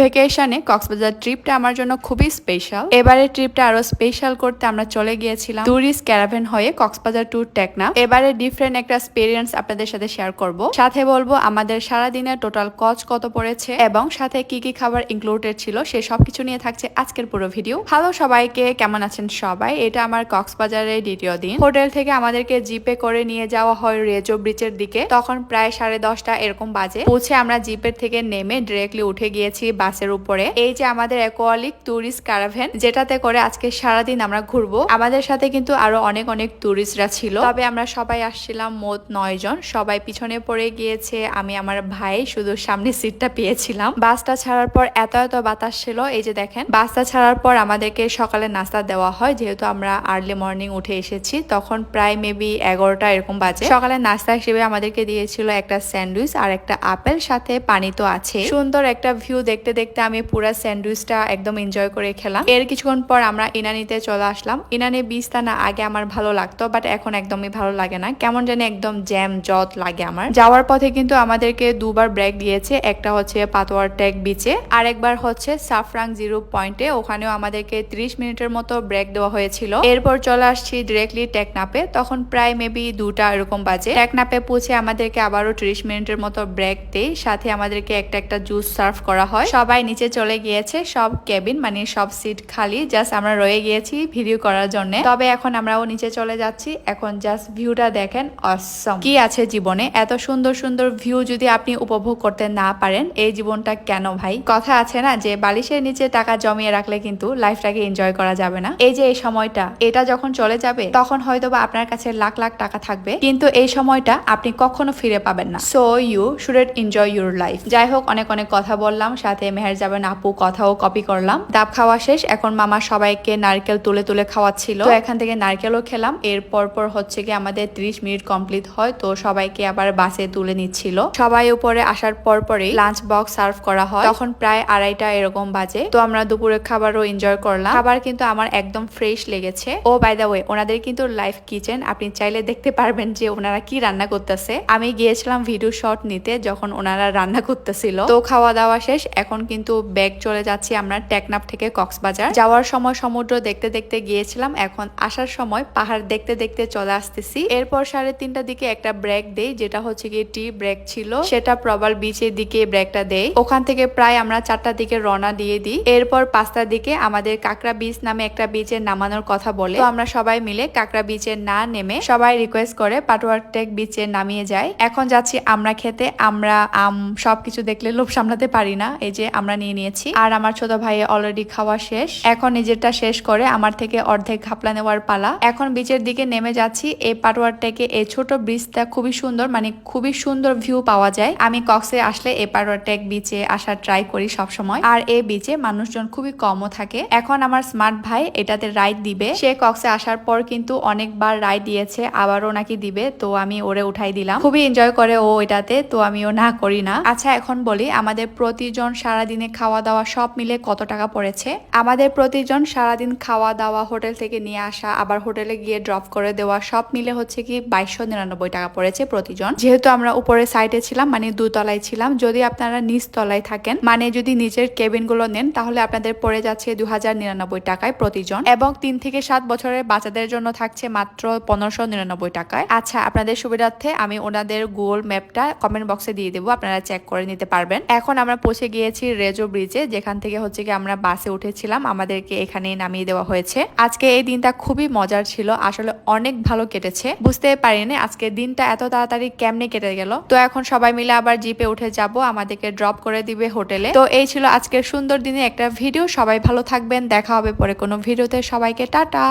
ভেকেশনে কক্সবাজার ট্রিপটা আমার জন্য খুবই স্পেশাল এবারে ট্রিপটা আরও স্পেশাল করতে আমরা চলে গিয়েছিলাম টুরিস্ট ক্যারাভেন হয়ে কক্সবাজার ট্যুর টেকনা এবারে ডিফারেন্ট একটা এক্সপিরিয়েন্স আপনাদের সাথে শেয়ার করব। সাথে বলব, আমাদের সারাদিনের টোটাল কচ কত পড়েছে এবং সাথে কি কি খাবার ইনক্লুডেড ছিল সে সবকিছু নিয়ে থাকছে আজকের পুরো ভিডিও হ্যালো সবাইকে, কেমন আছেন সবাই? এটা আমার কক্সবাজারের দ্বিতীয় দিন। হোটেল থেকে আমাদেরকে জিপে করে নিয়ে যাওয়া হয় রেজো ব্রিজের দিকে। তখন প্রায় সাড়ে দশটা এরকম বাজে। পৌঁছে আমরা জিপের থেকে নেমে ডিরেক্টলি উঠে গিয়েছি বাসের উপরে। এই যে আমাদের অ্যাকোয়ালিক ট্যুরিস্ট ক্যারাভেন, যেটাতে করে আজকে সারাদিন আমরা ঘুরবো। আমাদের সাথে কিন্তু আরও অনেক অনেক ট্যুরিস্টরা ছিল। তবে আমরা সবাই আসছিলাম মোট নয় জন। সবাই পিছনে পড়ে গিয়েছে। আমি, আমার ভাই শুধু সামনে সিটটা পেয়েছিলাম। বাসটা ছাড়ার পর এত এত বাতাস ছিল। এই যে দেখেন, বাসটা ছাড়ার পর আমাদেরকে সকালে নাস্তা দেওয়া হয়। যেহেতু আমরা আর্লি মর্নিং উঠে এসেছি, তখন প্রায় মেবি এগারোটা এরকম বাজে। সকালে নাস্তা হিসেবে আমাদেরকে দিয়েছিল একটা স্যান্ডউইচ আর একটা আপেল, সাথে পানি তো আছে সুন্দর একটা ভিউ দেখতে দেখতে আমি পুরো স্যান্ডউইচটা একদম এনজয় করে খেলাম। এর কিছুক্ষণ পর আমরা ইনানিতে চলে আসলাম। ইনানি বীজটা না আগে আমার ভালো লাগতো বাট এখন একদমই ভালো লাগে না। কেমন জানি একদম জ্যাম জট লাগে আমার। যাওয়ার পথে কিন্তু আমাদেরকে দুবার ব্রেক দিয়েছে, একটা হচ্ছে পাতোয়ার টেক বিচে আর একবার হচ্ছে সাফরাং জিরো পয়েন্টে ওখানেও আমাদেরকে 30 মিনিটের মতো ব্রেক দেওয়া হয়েছিল। এরপর চলে আসছি ডিরেক্টলি টেকনাপে তখন প্রায় মেবি দুটা এরকম বাজে। টেকনাপে পৌঁছে আমাদেরকে আবারও 30 মিনিটের মতো ব্রেক দেই, সাথে আমাদেরকে একটা একটা জুস সার্ভ করা হয়। সবাই নিচে চলে গিয়েছে, সব কেবিন মানে সব সিট খালি জাস্ট আমরা রয়ে গিয়েছি ভিডিও করার জন্য। তবে এখন আমরাও নিচে চলে যাচ্ছি, এখন জাস্ট ভিউটা দেখেন অসম কি আছে জীবনে? এত সুন্দর সুন্দর ভিউ যদি আপনি উপভোগ করতে না পারেন, এই জীবনটা কেন ভাই? কথা আছে না যে, বালিশের নিচে টাকা জমিয়ে রাখলে কিন্তু লাইফটাকে এনজয় করা যাবে না। এই যে এই সময়টা, এটা যখন চলে যাবে, তখন হয়তো বা আপনার কাছে লাখ লাখ টাকা থাকবে, কিন্তু এই সময়টা আপনি কখনো ফিরে পাবেন না। So you should enjoy your life যাই হোক, অনেক অনেক কথা বললাম, সাথে মেহের যাবেন আপু কথাও কপি করলাম। ডাব খাওয়া শেষ, এখন মামা সবাইকে নারকেল তুলে তুলে খাওয়াচ্ছিল। তো এখান থেকে নারকেলও খেলাম। এর পর হচ্ছে কি আমাদের 30 মিনিট কমপ্লিট হয়, তো সবাইকে আবার বাসে তুলে নিচ্ছিল। সবাই উপরে আসার পর পরে লাঞ্চ বক্স সার্ভ করা হয়। তখন প্রায় আড়াইটা এরকম বাজে। তো আমরা দুপুরে খাবারও এনজয় করলাম। খাবার কিন্তু আমার একদম ফ্রেশ লেগেছে। ও বাই দা ওয়ে ওনাদের কিন্তু লাইভ কিচেন আপনি চাইলে দেখতে পারবেন যে ওনারা কি রান্না করতেছে। আমি গিয়েছিলাম ভিডিও শট নিতে, যখন ওনারা রান্না করতেছিল। তো খাওয়া দাওয়া শেষ, এখন কিন্তু ব্যাগ চলে যাচ্ছি আমরা টেকনাফ থেকে কক্সবাজার। যাওয়ার সময় সমুদ্র দেখতে দেখতে গিয়েছিলাম, এখন আসার সময় পাহাড় দেখতে দেখতে চলে আসতেছি। এরপর সাড়ে তিনটার দিকে একটা ব্রেক দেই, যেটা হচ্ছে কি টি ব্রেক ছিল। সেটা প্রবাল বিচের দিকে ব্রেকটা দেই। ওখান থেকে প্রায় আমরা চারটার দিকে রওনা দিয়ে দিই। এরপর পাঁচটার দিকে আমাদের কাকরা বিচ নামে একটা বিচে নামানোর কথা বলে। তো আমরা সবাই মিলে কাকরা বিচে না নেমে সবাই রিকোয়েস্ট করে পাটুয়ার টেক বিচে নামিয়ে যায় এখন যাচ্ছি আমরা খেতে। আমরা আম সবকিছু দেখলে লোভ সামলাতে পারি না। এই যে আমরা নিয়ে নিয়েছি। আর আমার ছোট ভাই অলরেডি খাওয়া শেষ। এখন নিজেরটা শেষ করে আমার থেকে অর্ধেক ঘাপলা নেওয়ার পালা। এখন বিচের দিকে নেমে যাচ্ছি। এই পাটুয়ার টেকে এই ছোট ব্রিজটা খুবই সুন্দর মানে খুবই সুন্দর ভিউ পাওয়া যায়। আমি কক্সে আসলে এই পাটওয়ারটেক বিচে আসার ট্রাই করি সব সময় আর এই বিচে মানুষজন খুবই কমও থাকে। এখন আমার স্মার্ট ভাই এটাতে রাইড দিবে। সে কক্সে আসার পর কিন্তু অনেকবার রাইড দিয়েছে, আবারও নাকি দিবে। তো আমি ওরে উঠাই দিলাম। খুবই এনজয় করে ও এটাতে, তো আমিও না করি না। আচ্ছা এখন বলি, আমাদের প্রতিজন সারাদিনে খাওয়া দাওয়া সব মিলে কত টাকা পড়েছে? আমাদের প্রতিজন সারাদিন খাওয়া দাওয়া হোটেল থেকে নিয়ে আসা, আবার হোটেলে গিয়ে ড্রপ করে দেওয়া সব মিলে হচ্ছে কি বাইশশো নিরানব্বই টাকা পড়েছে প্রতিজন। যেহেতু আমরা উপরে সাইডে ছিলাম মানে দুতলায় ছিলাম, যদি আপনারা নিচ তলায় থাকেন মানে যদি নিচের কেবিনগুলো নেন, তাহলে আপনাদের পড়ে যাচ্ছে দু নিরানব্বই টাকায় প্রতিজন। এবং তিন থেকে সাত বছরের বাচ্চাদের জন্য থাকছে মাত্র পনেরোশো নিরানব্বই টাকায়। আচ্ছা আপনাদের সুবিধার্থে আমি ওনাদের গুগল ম্যাপটা কমেন্ট বক্সে দিয়ে দেবো, আপনারা চেক করে নিতে পারবেন। এখন আমরা পৌঁছে গিয়েছি রেজো ব্রিজে, যেখান থেকে হচ্ছে কি আমরা বাসে উঠেছিলাম। আমাদেরকে এখানে নামিয়ে দেওয়া হয়েছে। আজকে এই দিনটা খুবই মজার ছিল। আসলে অনেক ভালো কেটেছে। বুঝতে পারিনি আজকে দিনটা এত তাড়াতাড়ি কেমনে কেটে গেল। তো এখন সবাই মিলে আবার জিপে উঠে যাব। আমাদেরকে ড্রপ করে দিবে হোটেলে। তো এই ছিল আজকের সুন্দর দিনে একটা ভিডিও। সবাই ভালো থাকবেন। দেখা হবে পরে কোনো ভিডিওতে। সবাইকে টাটা।